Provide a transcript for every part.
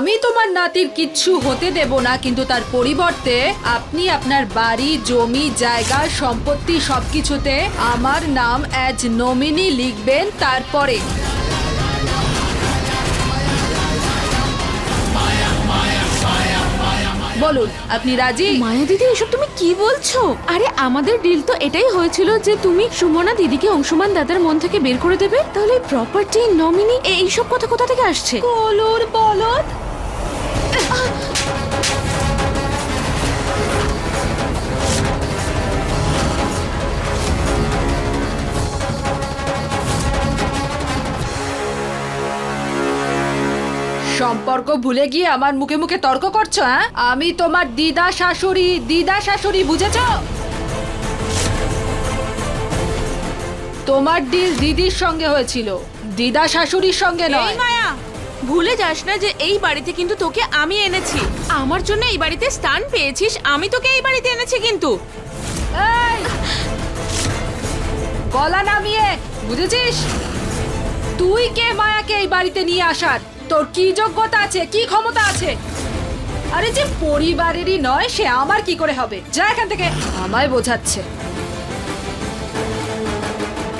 আমি তোমার নাতির কিচ্ছু হতে দেব না কিন্তু তার পরিবর্তে আপনি আপনার বাড়ি জমি জায়গা সম্পত্তি সবকিছুতে আমার নাম অ্যাজ নমিনি লিখবেন তারপরে। বলুন আপনি রাজি? মায়া দিদি এসব তুমি কি বলছো? আরে আমাদের ডিল তো এটাই হয়েছিল যে তুমি সুমনা দিদিকে অংশমান দাদার মন থেকে বের করে দেবে তাহলে প্রপার্টি নমিনি এইসব কথা কোথা থেকে আসছে? কলুর বলদ সম্পর্ক ভুলে গিয়ে আমার মুখে মুখে তর্ক করছ হ্যাঁ? আমি তোমার দিদা শাশুড়ি দিদা শাশুড়ি বুঝেছ? তোমার ডিল দিদির সঙ্গে হয়েছিল দিদা শাশুড়ির সঙ্গে নয়। মায়া! ভুলে যাস না যে এই বাড়িতে কিন্তু তোকে আমি এনেছি। আমার জন্য এই বাড়িতে স্থান পেয়েছিস, আমি তোকে এই বাড়িতে এনেছি কিন্তু! গলা নামিয়ে, বুঝেছিস? তুই কে মায়াকে এই বাড়িতে নিয়ে আসার? তোর কি যোগ্যতা আছে, কি ক্ষমতা আছে? আরে যে পরিবারেরই নয়, সে আমার কি করে হবে? যা এখান থেকে আমায় বোঝাচ্ছে।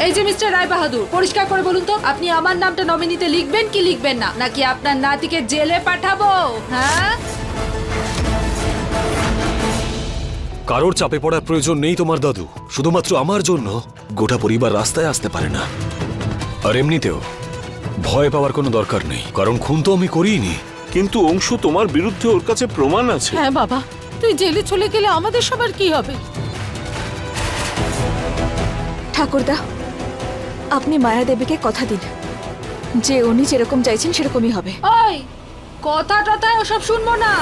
এই যে মিস্টার রায় বাহাদুর পরিষ্কার করে বলুন তো আপনি আমার নামটা নমিনিতে লিখবেন কি লিখবেন না? নাকি আপনার নাতিকে জেলে পাঠাবো? হ্যাঁ? কারোর চাপে পড়ার প্রয়োজন নেই তোমার দাদু। শুধুমাত্র আমার জন্য গোটা পরিবার রাস্তায় আসতে পারে না। আর এমনিতেও ভয় পাওয়ার কোনো দরকার নেই কারণ খুন তো আমি করিনি কিন্তু অংশু তোমার বিরুদ্ধে ওর কাছে প্রমাণ আছে। হ্যাঁ বাবা তুই জেলে চলে গেলে আমাদের সবার কি হবে? ঠাকুরদা আপনি মায়া দেবীকে কথা দিন। যে উনি যেরকম চাইছেন সেরকমই হবে। ওই কথা টথায় ওসব শুনব না।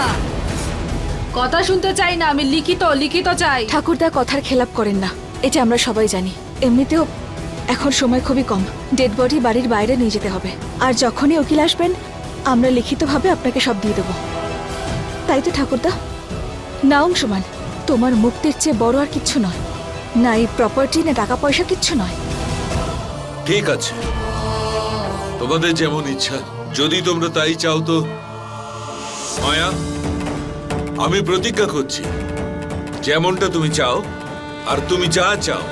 কথা শুনতে চাই না আমি লিখিত লিখিত চাই। ঠাকুরদা কথার খেলাপ করেন না এটা আমরা সবাই জানি। এমনিতেও এখন সময় খুবই কম ডেড বডি বাড়ির বাইরে নিয়ে যেতে হবে। আর যখনই উকিল আসবেন আমরা লিখিতভাবে আপনাকে সব দিয়ে দেবো। তাই তো ঠাকুরদা? না অংশমান তোমার মুক্তির চেয়ে বড় আর কিচ্ছু নয়। না এই প্রপার্টি না টাকা পয়সা কিচ্ছু নয়। ঠিক আছে। তোমাদের যেমন ইচ্ছা। যদি তোমরা তাই চাও তো মায়া আমি প্রতিজ্ঞা করছি যেমনটা তুমি চাও আর তুমি যা চাও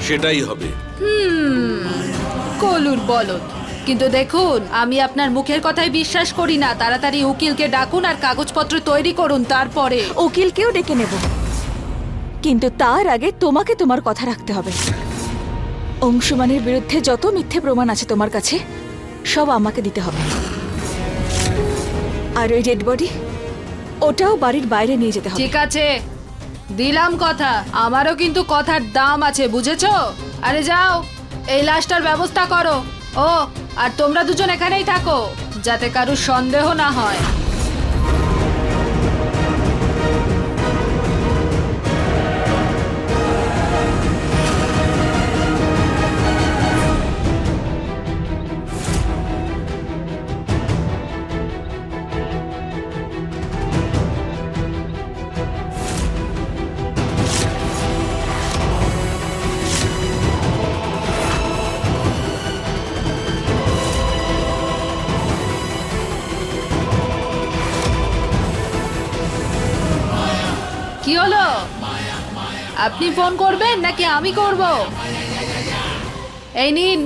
সেটাই হবে। কলুর বলদ। কিন্তু দেখুন আমি আপনার মুখের কথায় বিশ্বাস করি না। তাড়াতাড়ি উকিলকে ডাকুন আর কাগজপত্র তৈরি করুন তারপরে। উকিলকেও ডেকে নেব। কিন্তু তার আগে তোমাকে তোমার কথা রাখতে হবে। অংশুমানের বিরুদ্ধে যত মিথ্যে প্রমাণ আছে তোমার কাছে, সব আমাকে দিতে হবে। আর ওই ডেড বডি ওটাও বাড়ির বাইরে নিয়ে যেতে হবে। ঠিক আছে। দিলাম কথা। আমারও কিন্তু কথার দাম আছে, বুঝেছ? আরে যাও, এই লাশটার ব্যবস্থা করো। ও, আর তোমরা দুজন এখানেই থাকো, যাতে কারুর সন্দেহ না হয়। আপনি ফোন করবেন নাকি আমি করব? এই নিন।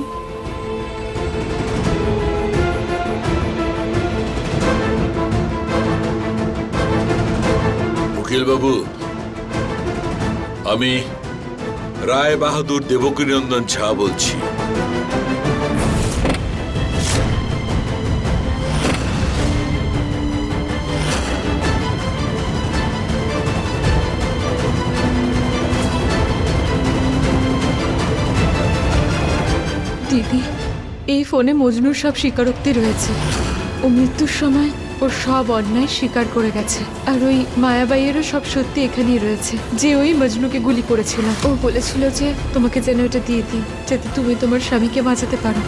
বাবু আমি রায় বাহাদুর দেবকীনন্দন ঝা বলছি। ফোনে মজনুর সব স্বীকারোক্তি রয়েছে। ও মৃত্যুর সময় ওর সব অন্যায় স্বীকার করে গেছে। আর ওই মায়াবাইয়েরও সব সত্যি এখানেই রয়েছে। যে ওই মজনুকে গুলি করেছিল। ও বলেছিল যে তোমাকে যেন এটা দিয়ে দিই, যাতে তুমি তোমার স্বামীকে বাঁচাতে পারো।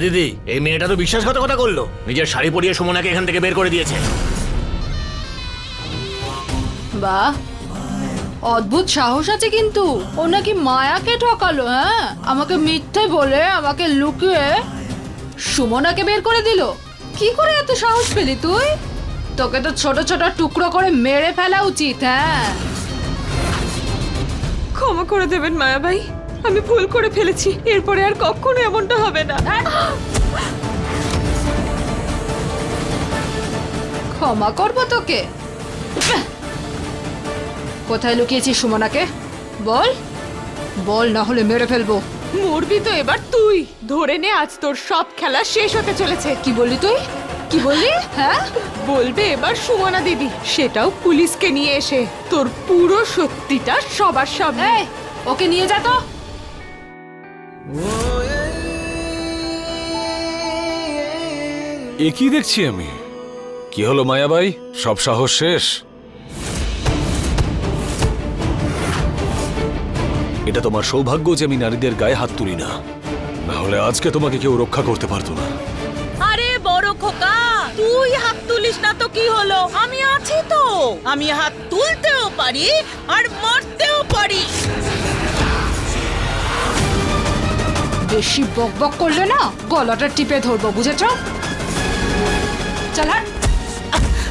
হ্যাঁ দিদি এই মেয়েটা তো বিশ্বাসঘাতকতা করল। নিজের শাড়ি পরিয়ে সুমনাকে এখান থেকে বের করে দিয়েছে। বাহ অদ্ভুত সাহস আছে কিন্তু। ও নাকি মায়াকে ঠকালো হ্যাঁ? আমাকে মিথ্যে বলে আমাকে লুকিয়ে সুমনাকে বের করে দিল। কি করে এত সাহস পেলি তুই? তোকে তো ছোট ছোট টুকরো করে মেরে ফেলা উচিত হ্যাঁ? ক্ষমা করে দেবেন মায়াবাই। আমি ভুল করে ফেলেছি। এরপরে আর কখনো এমনটা হবে না। ক্ষমা করব তোকে। কোথায় লুকিয়েছিস সুমনাকে? বল। বল না হলে মেরে ফেলব। মরবি তো এবার তুই। ধরে নে আজ তোর সব খেলা শেষ হতে চলেছে। কি বললি তুই? কি বললি? হ্যাঁ? বলবে এবার সুমনা দিদি। সেটাও পুলিশকে নিয়ে এসে। তোর পুরো সত্যিটা সবার সামনে। ওকে নিয়ে যা তো। এ কি দেখছি আমি? কি হলো মায়াবাই? সব সাহস শেষ? এটা তোমার সৌভাগ্য যে আমি নারীদের গায়ে হাত তুলি না। না হলে আজকে তোমাকে কেউ রক্ষা করতে পারতো না। আরে বড় খোকা তুই হাত তুলিস না তো কি হলো? আমি আছি তো। আমি হাত তুলতেও পারি আর মারতেও পারি। বেশি বক বক করলে না গলাটা টিপে ধরবো বুঝেছ? চল। হাট।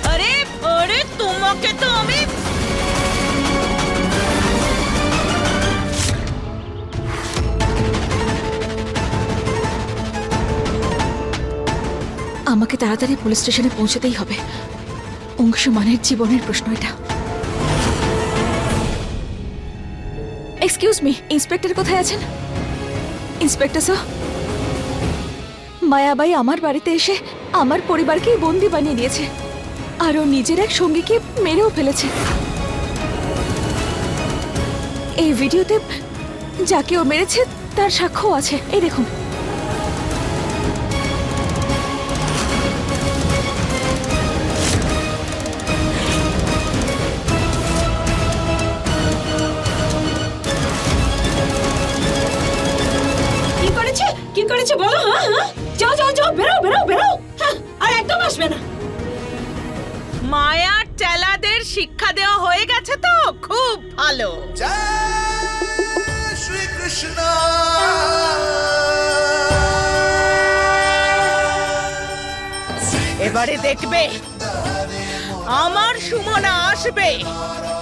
আরে আরে তোমাকে তো আমি আমাকে তাড়াতাড়ি পুলিশ স্টেশনে পৌঁছতেই হবে। অংশুমানের জীবনের প্রশ্ন এটা। এক্সকিউজ মি ইন্সপেক্টর কোথায় আছেন? ইন্সপেক্টর স্যার, মায়াবাই আমার বাড়িতে এসে আমার পরিবারকেই বন্দি বানিয়ে দিয়েছে আর ও নিজের এক সঙ্গীকে মেরেও ফেলেছে। এই ভিডিওতে যাকে ও মেরেছে, তার সাক্ষ্য আছে। এই দেখুন। এবারে দেখবে। আমার সুমনা আসবে।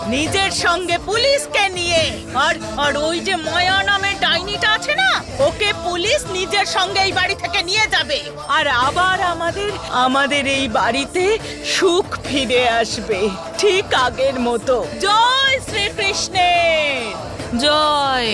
নিজের সঙ্গে পুলিশকে নিয়ে। আর আর ওই যে ময়া নামের ডাইনিটা আছে না, ওকে পুলিশ নিজের সঙ্গে এই বাড়ি থেকে নিয়ে যাবে। আর আবার আমাদের আমাদের এই বাড়িতে সুখ ফিরে আসবে। ঠিক আগের মতো। জয় শ্রীকৃষ্ণের। জয়।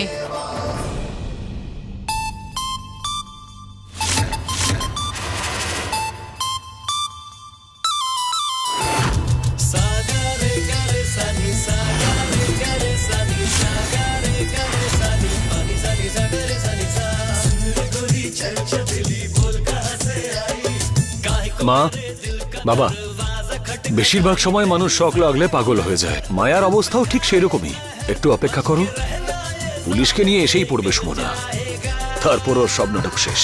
মা বাবা বেশিরভাগ সময় মানুষ শখ লাগলে পাগল হয়ে যায়। মায়ার অবস্থাও ঠিক সেরকমই একটু অপেক্ষা করো। পুলিশকে নিয়ে এসেই পড়বে সুমনা। তারপর ওর সব নাটক শেষ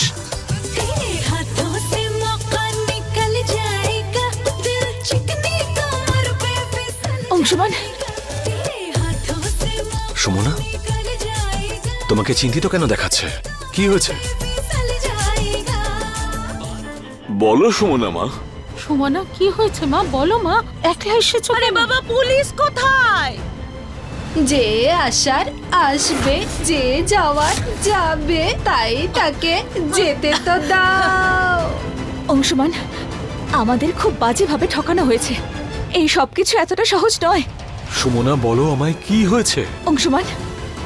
সুমনা তোমাকে চিন্তিত কেন দেখাচ্ছে? কি হয়েছে? বলো সুমনা মা। সুমনা কি হয়েছে মা? বলো মা একলা এসেছ আরে বাবা পুলিশ কোথায়? যে আসার আসবে যে যাওয়ার যাবে তাই তাকে যেতে তো দাও। অংশুমান আমাদের খুব বাজেভাবে ঠকানো হয়েছে। এই সব কিছু এতটা সহজ নয়। সুমনা বলো আমায় কি হয়েছে? অংশুমান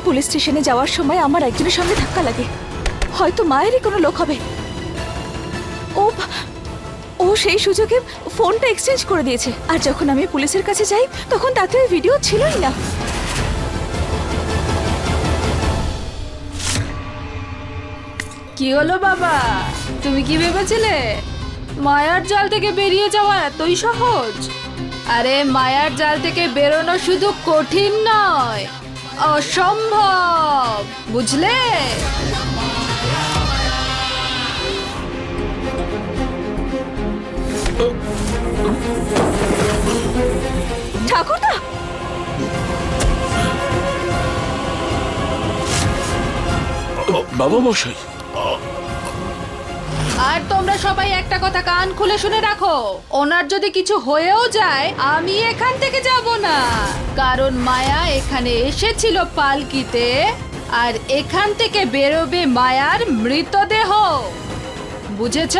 পুলিশ স্টেশনে যাওয়ার সময় আমার একজনের সঙ্গে ধাক্কা লাগে। হয়তো মায়েরই কোনো লোক হবে। ও ও সেই সুযোগে ফোনটা এক্সচেঞ্জ করে দিয়েছে। আর যখন আমি পুলিশের কাছে যাই, তখন তাতে ওই ভিডিও ছিলই না। কি হলো বাবা? তুমি কি ভেবেছিলে? মায়ার জাল থেকে বেরিয়ে যাওয়া এতই সহজ? আরে, মায়ার জাল থেকে বেরোনো শুধু কঠিন নয়, অসম্ভব, বুঝলে? ঠাকুরদা! বাবা মশাই। আর তোমরা সবাই একটা কথা কান খুলে শুনে রাখো। ওনার যদি কিছু হয়েও যায় আমি এখান থেকে যাব না। কারণ মায়া এখানে এসেছিল পালকিতে আর এখান থেকে বেরোবে মায়ার মৃতদেহ। বুঝেছ?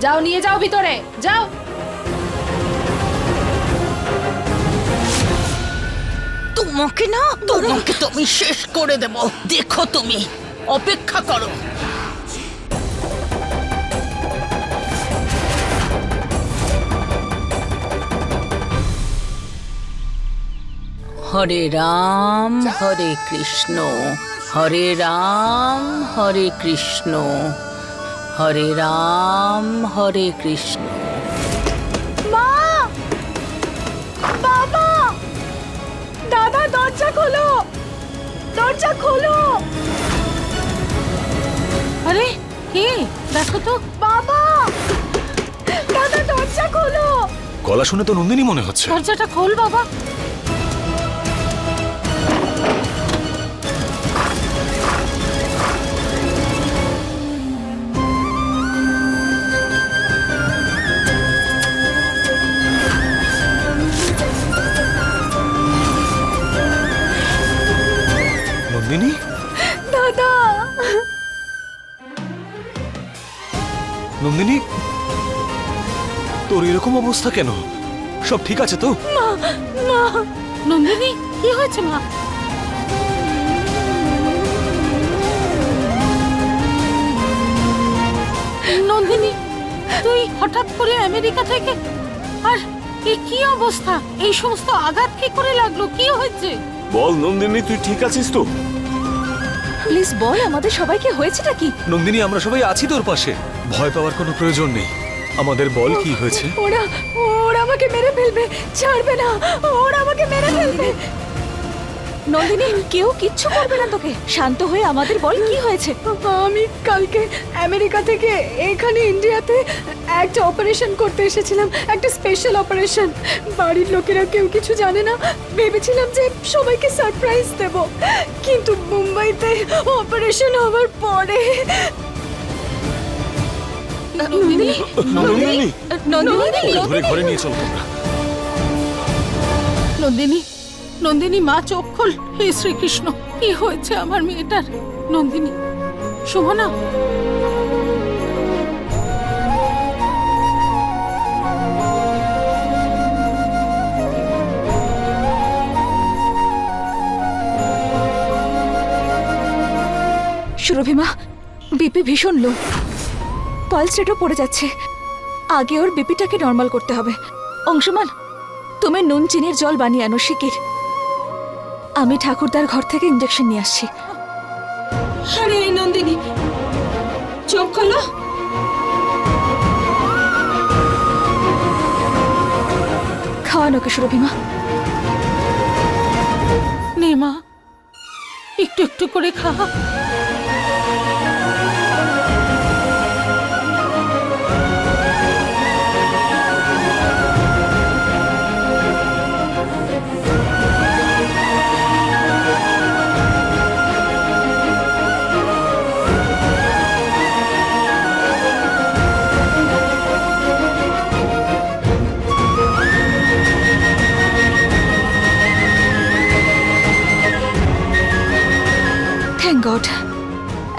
যাও, নিয়ে যাও ভিতরে, যাও। তোমাকে না, তোমাকে তুমি শেষ করে দেব। দেখো তুমি, অপেক্ষা করো। হরে রাম, হরে কৃষ্ণ। হরে রাম, হরে কৃষ্ণ। হরে রাম হরে কৃষ্ণ। মা! বাবা! দাদা দরজা খোলো! দরজা খোলো! আরে কে? দেখো তো। বাবা! দাদা দরজা খোলো! গলা শুনে তো নন্দিনী মনে হচ্ছে। দরজাটা খোল বাবা। নন্দিনী দাদা। নন্দিনী তোর এরকম অবস্থা কেন? সব ঠিক আছে তো? নন্দিনী কি হয়েছে মা? নন্দিনী তুই হঠাৎ করে আমেরিকা থেকে আর এ কি অবস্থা? এই সমস্ত আঘাত কি করে লাগল? কি হয়েছে? বল নন্দিনী তুই ঠিক আছিস তো? প্লিজ বল আমাদের সবাইকে হয়েছেটা কি? নন্দিনী আমরা সবাই আছি তোর পাশে। ভয় পাওয়ার কোনো প্রয়োজন নেই। আমাদের বল কি হয়েছে? ওরা ওরা আমাকে মেরে ফেলবে ছাড়বে না। ওরা আমাকে মেরে ফেলবে। নন্দিনী। কেউ কিচ্ছু করবে না তোকে। শান্ত হয়ে আমাদের বল কি হয়েছে? আমি কালকে আমেরিকা থেকে এখানে ইন্ডিয়াতে একটা অপারেশন করতে এসেছিলাম একটা স্পেশাল অপারেশন বাড়ির লোকেরা কেউ কিছু জানে না। ভেবেছিলাম যে সবাইকে সারপ্রাইজ দেব। মুম্বাইতে অপারেশন হওয়ার পরে। নন্দিনী? নন্দিনী? ওকে ধরে ঘরে নিয়ে চলো তোমরা। নন্দিনী? নন্দিনী মা চোখ খোল। হে শ্রীকৃষ্ণ কি হয়েছে আমার মেয়েটার? নন্দিনী শোভনা সুরভিমা বিপি ভীষণ লো পালস রেটও পড়ে যাচ্ছে। আগে ওর বিপিটাকে নর্মাল করতে হবে। অংশমান তুমি নুন চিনির জল বানিয়ে আনো শিকির আমি ঠাকুরদার ঘর থেকে ইঞ্জেকশন নিয়ে আসছি। আরে নন্দিনী চোখ খোলো। খাওয়ানোকে সুরভিমা নে মা একটু একটু করে খা। থ্যাংক গড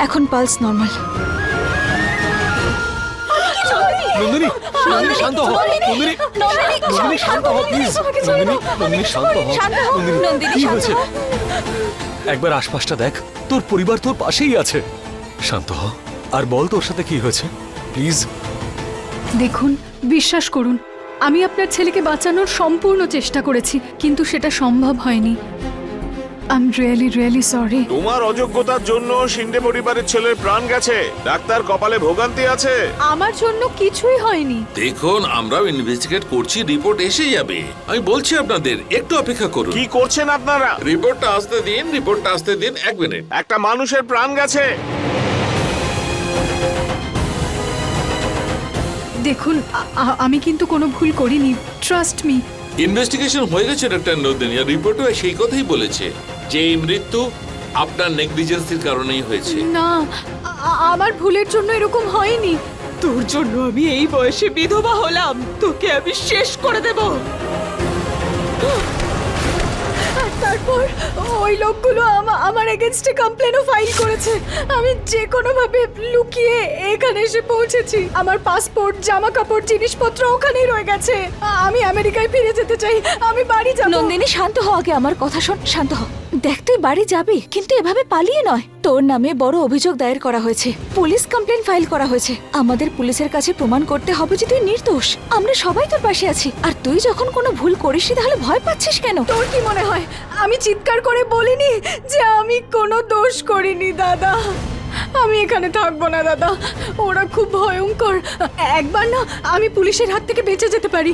এখন পালস নর্মাল নন্দিনী নন্দিনী শান্ত হও নন্দিনী নন্দিনী শান্ত হও প্লিজ নন্দিনী নন্দিনী শান্ত হও নন্দিনী কি হয়েছে? একবার আশপাশটা দেখ তোর পরিবার তোর পাশেই আছে। শান্ত হ আর বল তোর সাথে কি হয়েছে প্লিজ দেখুন বিশ্বাস করুন আমি আপনার ছেলেকে বাঁচানোর সম্পূর্ণ চেষ্টা করেছি কিন্তু সেটা সম্ভব হয়নি। I am really really sorry তোমার অযোগ্যতার জন্য সিংডে পরিবারের ছেলের প্রাণ গেছে। ডাক্তার কপালে ভোগান্তি আছে। আমার জন্য কিছুই হয়নি। দেখুন আমরাও ইনভেস্টিগেট করছি রিপোর্ট এসে যাবে। আমি বলছি আপনাদের একটু অপেক্ষা করুন। কি করছেন আপনারা? রিপোর্টটা আসতে দিন রিপোর্টটা আসতে দিন এক মিনিট একটা মানুষের প্রাণ গেছে। দেখুন আ- আ- আমি কিন্তু কোনো ভুল করিনি। ট্রাস্ট মি ইনভেস্টিগেশন হয়ে গেছে ডাক্তার নদিনিয়া রিপোর্টও সেই কথাই বলেছে যে, এই মৃত্যু আপনার নেগলিজেন্সির কারণেই হয়েছে। না আমার ভুলের জন্য এরকম হয়নি। তোর জন্য আমি এই বয়সে বিধবা হলাম। তোকে আমি শেষ করে দেব। তারপর ওই লোকগুলো আমা- আমার এগেনস্টে কমপ্লেনও ফাইল করেছে। আমি যে কোনোভাবে লুকিয়ে এখানে এসে পৌঁছেছি। আমার পাসপোর্ট জামা কাপড় জিনিসপত্র ওখানেই রয়ে গেছে। আমি আমেরিকায় ফিরে যেতে চাই। আমি বাড়ি যাব। নন্দিনী, শান্ত হ আগে আমার কথা শোন, শান্ত হ দেখ তুই বাড়ি যাবি, কিন্তু এভাবে পালিয়ে নয়। তোর নামে বড় অভিযোগ দায়ের করা হয়েছে। পুলিশ কমপ্লেন ফাইল করা হয়েছে। আমাদের পুলিশের কাছে প্রমাণ করতে হবে যে তুই নির্দোষ। আমরা সবাই তোর পাশে আছি। আর তুই যখন কোনো ভুল করিসনি তাহলে ভয় পাচ্ছিস কেন? তোর কি মনে হয়? আমি চিৎকার করে বলিনি যে আমি কোনো দোষ করিনি, দাদা। আমি এখানে থাকব না, দাদা। ওরা খুব ভয়ঙ্কর। একবার না, আমি পুলিশের হাত থেকে বেঁচে যেতে পারি।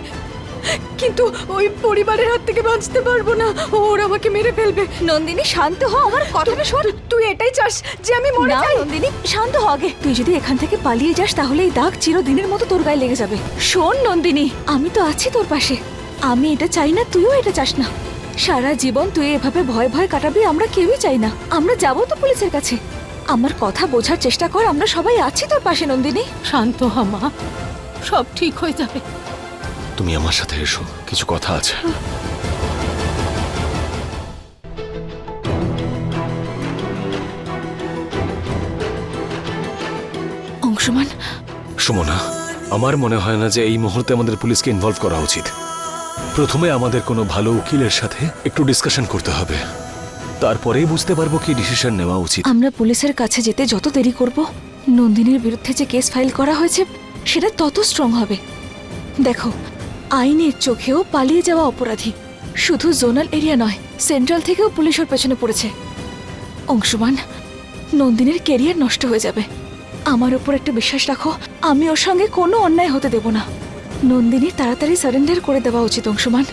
কিন্তু ওই পরিবারের হাত থেকে বাঁচতে পারব না। ওরা আমাকে মেরে ফেলবে। নন্দিনী শান্ত হ আমার কথাটা শোন। তুই- এটাই চাস যে আমি মরে না যাই? নন্দিনী শান্ত হ আগে। তুই যদি এখান থেকে পালিয়ে যাস তাহলে এই দাগ চিরদিনের মতো তোর গায়ে লেগে যাবে। শোন নন্দিনী। আমি তো আছি তোর পাশে। আমি এটা চাই না তুইও এটা চাস না। সারা জীবন তুই এভাবে ভয় ভয় কাটাবি আমরা কেউই চাই না। আমরা যাব তো পুলিশের কাছে। আমার কথা বোঝার চেষ্টা কর আমরা সবাই আছি তোর পাশে নন্দিনী। শান্ত হ মা। সব ঠিক হয়ে যাবে। তুমি আমার সাথে এসো কিছু কথা আছে। অংশমান? সুমনা আমার মনে হয় না যে এই মুহূর্তে আমাদের পুলিশকে ইনভলভ করা উচিত। প্রথমে আমাদের কোনো ভালো উকিলের সাথে একটু ডিসকাশন করতে হবে। তারপরেই বুঝতে পারব কি ডিসিশন নেওয়া উচিত। আমরা পুলিশের কাছে যেতে যত দেরি করব নন্দিনীর বিরুদ্ধে যে কেস ফাইল করা হয়েছে সেটা তত স্ট্রং হবে। দেখো আইনের চোখেও পালিয়ে যাওয়া অপরাধী। শুধু জোনাল এরিয়া নয়, সেন্ট্রাল থেকেও পুলিশের পেছনে পড়েছে। অংশমান, নন্দিনীর কেরিয়ার নষ্ট হয়ে যাবে। আমার উপর একটা বিশ্বাস রাখো, আমি ওর সঙ্গে কোনো অন্যায় হতে দেব না। নন্দিনী তাড়াতাড়ি সারেন্ডার করে দেওয়া উচিত, অংশমান।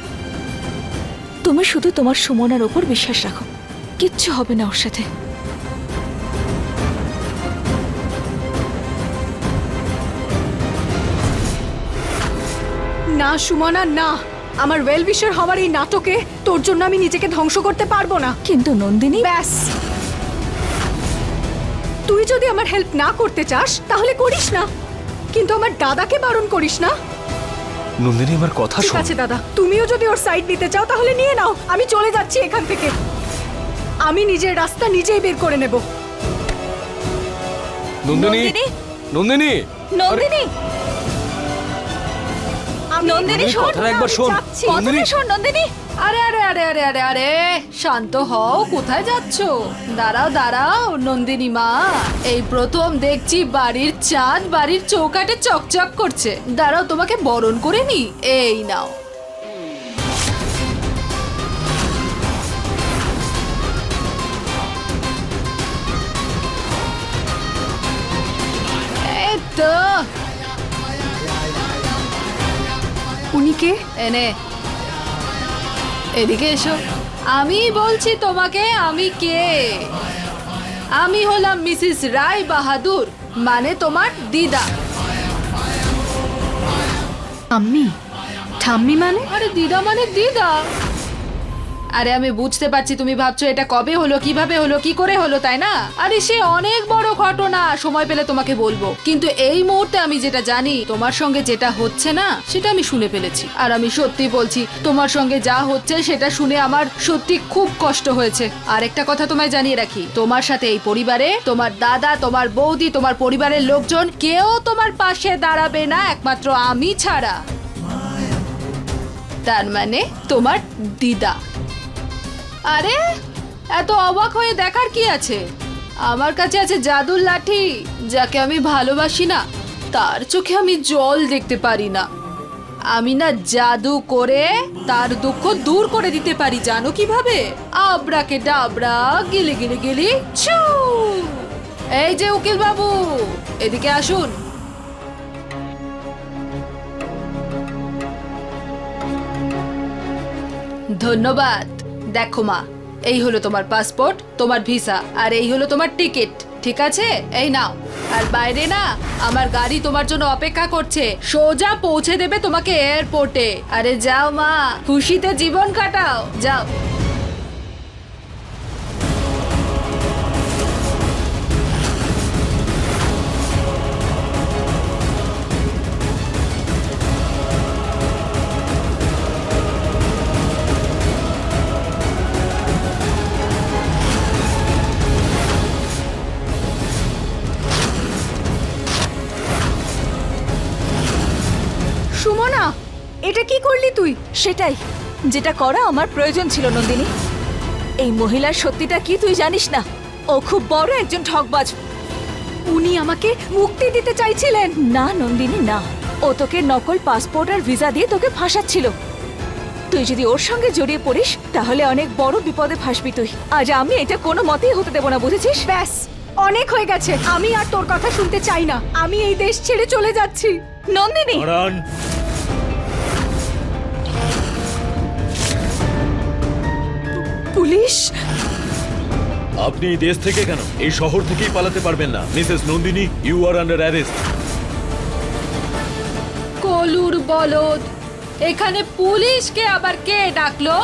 তুমি শুধু তোমার সুমনার ওপর বিশ্বাস রাখো। কিচ্ছু হবে না ওর সাথে। না সুমনা না। আমার ওয়েল উইশার হওয়ার এই নাটকে তোর জন্য আমি নিজেকে ধ্বংস করতে পারব না। কিন্তু নন্দিনী ব্যাস। তুই যদি আমার হেল্প না করতে চাস তাহলে করিস না। কিন্তু আমার দাদাকে বারণ করিস না। নন্দিনী আমার কথা ঠিক শোন। আছে দাদা। তুমিও যদি ওর সাইড নিতে চাও তাহলে নিয়ে নাও। আমি চলে যাচ্ছি এখান থেকে। আমি নিজের রাস্তা নিজেই বের করে নেব। নন্দিনী? নন্দিনী? নন্দিনী! নন্দিনী শোন কথাটা একবার শোন। নন্দিনী। কথাটা শোন নন্দিনী। আরে আরে আরে আরে আরে আরে শান্ত হও কোথায় যাচ্ছ? দাঁড়াও দাঁড়াও নন্দিনী মা। এই প্রথম দেখছি বাড়ির চাঁদ বাড়ির চৌকাটে চকচক করছে। দাঁড়াও তোমাকে বরণ করে নি। এই নাও। এই তো উনি কে? এনে এদিকে এসো। আমি বলছি তোমাকে আমি কে? আমি হলাম মিসিস রায় বাহাদুর মানে তোমার দিদা। আম্মি ঠাম্মি মানে? আরে দিদা মানে দিদা। আরে আমি বুঝতে পারছি, তুমি ভাবছ এটা কবে হলো, কীভাবে হলো, কি করে হলো, তাই না? আরে সে অনেক বড় ঘটনা, সময় পেলে তোমাকে বলব। কিন্তু এই মুহূর্তে আমি যেটা জানি, তোমার সঙ্গে যেটা হচ্ছে না, সেটা আমি শুনে ফেলেছি। আর আমি সত্যি বলছি, তোমার সঙ্গে যা হচ্ছে, সেটা শুনে আমার সত্যি খুব কষ্ট হয়েছে। আর একটা কথা তোমায় জানিয়ে রাখি, তোমার সাথে এই পরিবারে তোমার দাদা, তোমার বৌদি, তোমার পরিবারের লোকজন কেউ তোমার পাশে দাঁড়াবে না, একমাত্র আমি ছাড়া। তার মানে তোমার দিদা। আরে, এত অবাক হয়ে দেখার কি আছে? আমার কাছে আছে জাদুর লাঠি, যাকে আমি ভালোবাসি না। তার চোখে আমি জল দেখতে পারি না। আমি না জাদু করে তার দুঃখ দূর করে দিতে পারি, জানো কীভাবে? আবরাকে ডাবরা, গিলে গিলে গিলি, ছু! এই যে উকিল বাবু এদিকে আসুন। ধন্যবাদ। দেখো মা, এই হলো তোমার পাসপোর্ট, তোমার ভিসা, আর এই হলো তোমার টিকিট, ঠিক আছে? এই নাও। আর বাইরে না, আমার গাড়ি তোমার জন্য অপেক্ষা করছে, সোজা পৌঁছে দেবে তোমাকে এয়ারপোর্টে আরে যাও মা, খুশিতে জীবন কাটাও, যাও। এটা কি করলি তুই? সেটাই। যেটা করা আমার প্রয়োজন ছিল, নন্দিনী। এই মহিলার সত্যিটা কি তুই জানিস না? ও খুব বড় একজন ঠকবাজ। উনি আমাকে মুক্তি দিতে চাইছিলেন। না, নন্দিনী, না। ও তোকে নকল পাসপোর্ট আর ভিসা দিয়ে তোকে ফাঁসাচ্ছিল। তুই যদি ওর সঙ্গে জড়িয়ে পড়িস, তাহলে অনেক বড় বিপদে ফাঁসবি তুই। আজ আমি এটা কোনো মতেই হতে দেবো না, বুঝেছিস? ব্যাস, অনেক হয়ে গেছে। আমি আর তোর কথা শুনতে চাই না। আমি এই দেশ ছেড়ে চলে যাচ্ছি। নন্দিনী! পুলিশ? আপনি এই দেশ থেকে কেন? এই শহর থেকেই পালাতে পারবেন না। Mrs Nandini you are under arrest কলুর বলদ এখানে পুলিশকে আবার কে ডাকলো?